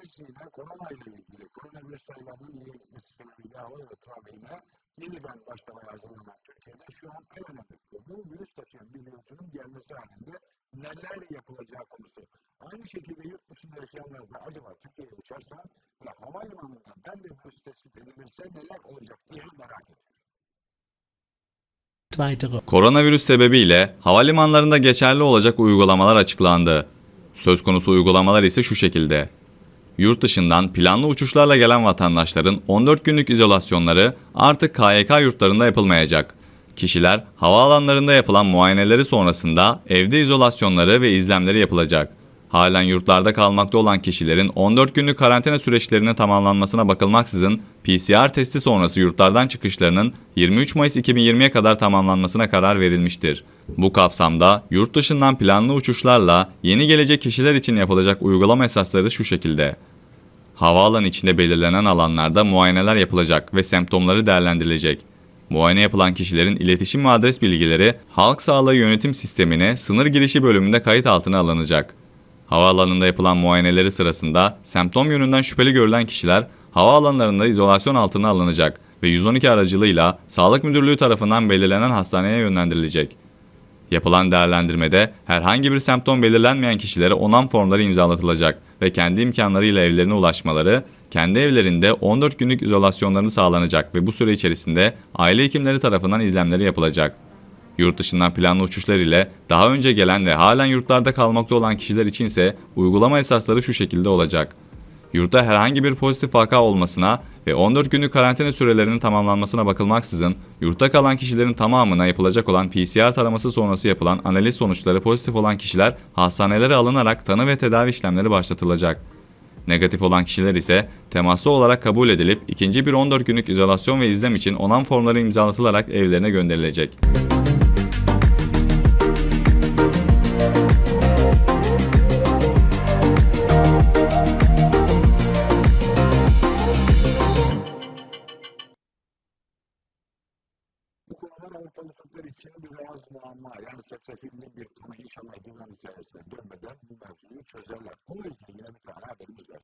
Dolayısıyla korona ile ilgili koronavirüs sayılarının iyiye gitmesi sebebiyle hava yolu yeniden başlamaya hazırlanan Türkiye'de şu an en önemli konu virüs taşıyan bir yolcunun gelmesi halinde neler yapılacağı konusu. Aynı şekilde yurt dışında yaşayanlar da acaba Türkiye'ye uçarsam ve havalimanında ben de virüs tespit edilirse neler olacak diye merak ediyorum. Koronavirüs sebebiyle havalimanlarında geçerli olacak uygulamalar açıklandı. Söz konusu uygulamalar ise şu şekilde. Yurt dışından planlı uçuşlarla gelen vatandaşların 14 günlük izolasyonları artık KYK yurtlarında yapılmayacak. Kişiler havaalanlarında yapılan muayeneleri sonrasında evde izolasyonları ve izlemleri yapılacak. Halen yurtlarda kalmakta olan kişilerin 14 günlük karantina süreçlerinin tamamlanmasına bakılmaksızın PCR testi sonrası yurtlardan çıkışlarının 23 Mayıs 2020'ye kadar tamamlanmasına karar verilmiştir. Bu kapsamda yurt dışından planlı uçuşlarla yeni gelecek kişiler için yapılacak uygulama esasları şu şekilde. Havaalanı içinde belirlenen alanlarda muayeneler yapılacak ve semptomları değerlendirilecek. Muayene yapılan kişilerin iletişim ve adres bilgileri Halk Sağlığı Yönetim Sistemi'ne sınır girişi bölümünde kayıt altına alınacak. Havaalanında yapılan muayeneleri sırasında semptom yönünden şüpheli görülen kişiler havaalanlarında izolasyon altına alınacak ve 112 aracılığıyla Sağlık Müdürlüğü tarafından belirlenen hastaneye yönlendirilecek. Yapılan değerlendirmede herhangi bir semptom belirlenmeyen kişilere onam formları imzalatılacak ve kendi imkanlarıyla evlerine ulaşmaları, kendi evlerinde 14 günlük izolasyonlarını sağlanacak ve bu süre içerisinde aile hekimleri tarafından izlemleri yapılacak. Yurt dışından planlı uçuşlar ile daha önce gelen ve halen yurtlarda kalmakta olan kişiler içinse uygulama esasları şu şekilde olacak. Yurtta herhangi bir pozitif vaka olmasına ve 14 günlük karantina sürelerinin tamamlanmasına bakılmaksızın yurtta kalan kişilerin tamamına yapılacak olan PCR taraması sonrası yapılan analiz sonuçları pozitif olan kişiler hastanelere alınarak tanı ve tedavi işlemleri başlatılacak. Negatif olan kişiler ise temaslı olarak kabul edilip ikinci bir 14 günlük izolasyon ve izlem için onam formları imzalatılarak evlerine gönderilecek. Bu konular Avrupalı Türkler için biraz muamma. Yani çetrefilli bir konu inşallah güven hikayesine dönmeden bu mevzuyu çözerler. Bununla ilgili yine bir tane haberimiz var.